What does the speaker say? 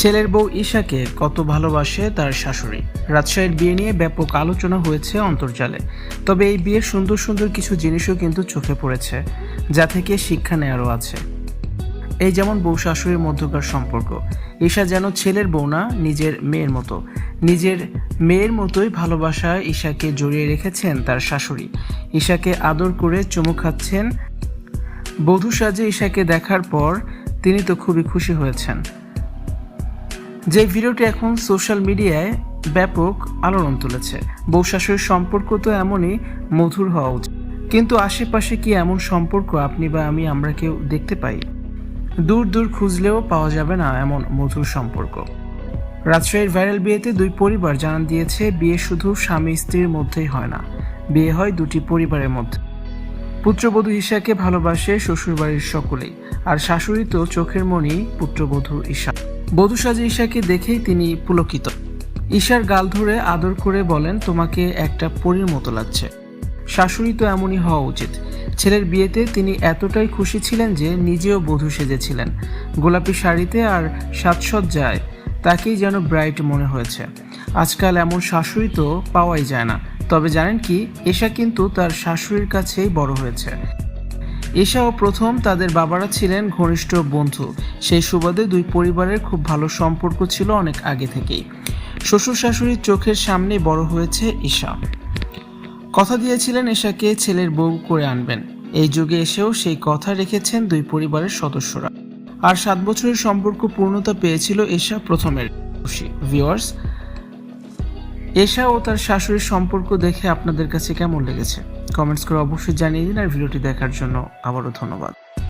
ছেলের বউ ঈশাকে কত ভালোবাসে তার শাশুড়ি। রাজশাহীর বিয়ে নিয়ে ব্যাপক আলোচনা হয়েছে অন্তর্জালে। তবে এই বিয়ের সুন্দর সুন্দর কিছু জিনিসও কিন্তু চোখে পড়েছে, যা থেকে শিক্ষা নেওয়ারও আছে। এই যেমন বউ শাশুড়ির মধ্যকার সম্পর্ক, ঈশা যেন ছেলের বউ না, নিজের মেয়ের মতো। নিজের মেয়ের মতোই ভালোবাসায় ঈশাকে জড়িয়ে রেখেছেন তার শাশুড়ি। ঈশাকে আদর করে চুমু খাচ্ছেন। বধূ সাজে ঈশাকে দেখার পর তিনি তো খুবই খুশি হয়েছেন। যে ভিডিওটি এখন সোশ্যাল মিডিয়ায় ব্যাপক আলোড়ন তুলেছে। বউ শাশুড়ির সম্পর্ক তো এমনই মধুর হওয়া উচিত। কিন্তু আশেপাশে কি এমন সম্পর্ক আপনি বা আমি আমরা কেউ দেখতে পাই? দূর দূর খুঁজলেও পাওয়া যাবে না এমন মধুর সম্পর্ক। রাজশাহীর ভাইরাল বিয়েতে দুই পরিবার জানান দিয়েছে, বিয়ে শুধু স্বামী স্ত্রীর মধ্যেই হয় না, বিয়ে হয় দুটি পরিবারের মধ্যে। পুত্রবধূ ঈশাকে ভালোবাসে শ্বশুরবাড়ির সকলেই, আর শাশুড়ি তো চোখের মণি পুত্রবধূ ঈশা। বধূ সাজে ঈশাকে দেখেই তিনি পুলকিত। ঈশার গাল ধরে আদর করে বলেন, তোমাকে একটা পরীর মতো লাগছে। শাশুড়ি তো এমনই হওয়া উচিত। ছেলের বিয়েতে তিনি এতটাই খুশি ছিলেন যে নিজেও বধূ সেজেছিলেন। গোলাপি শাড়িতে আর সাজসজ্জায় তাকেই যেন ব্রাইট মনে হয়েছে। আজকাল এমন শাশুড়ি তো পাওয়াই যায় না। তবে জানেন কি এশা কিন্তু তার শাশুড়ির কাছেই বড় হয়েছে। এশাও প্রথম তাদের বাবারা ছিলেন ঘনিষ্ঠ বন্ধু। সেই সুবাদে দুই পরিবারের খুব ভালো সম্পর্ক ছিল অনেক আগে থেকেই। শ্বশুর শাশুড়ির চোখের সামনে বড় হয়েছে ঈশা। কথা দিয়েছিলেন এশাকে ছেলের বউ করে আনবেন। এই যুগে এসেও সেই কথা রেখেছেন দুই পরিবারের সদস্যরা। আর সাত বছরের সম্পর্ক পূর্ণতা পেয়েছিল এশা প্রথমের। ভিওয়ার্স এশা ও তার শাশুড়ির সম্পর্ক দেখে আপনাদের কাছে কেমন লেগেছে? কমেন্টস করে অবশ্যই জানিয়ে দিন আর ভিডিওটি দেখার জন্য আবারও ধন্যবাদ।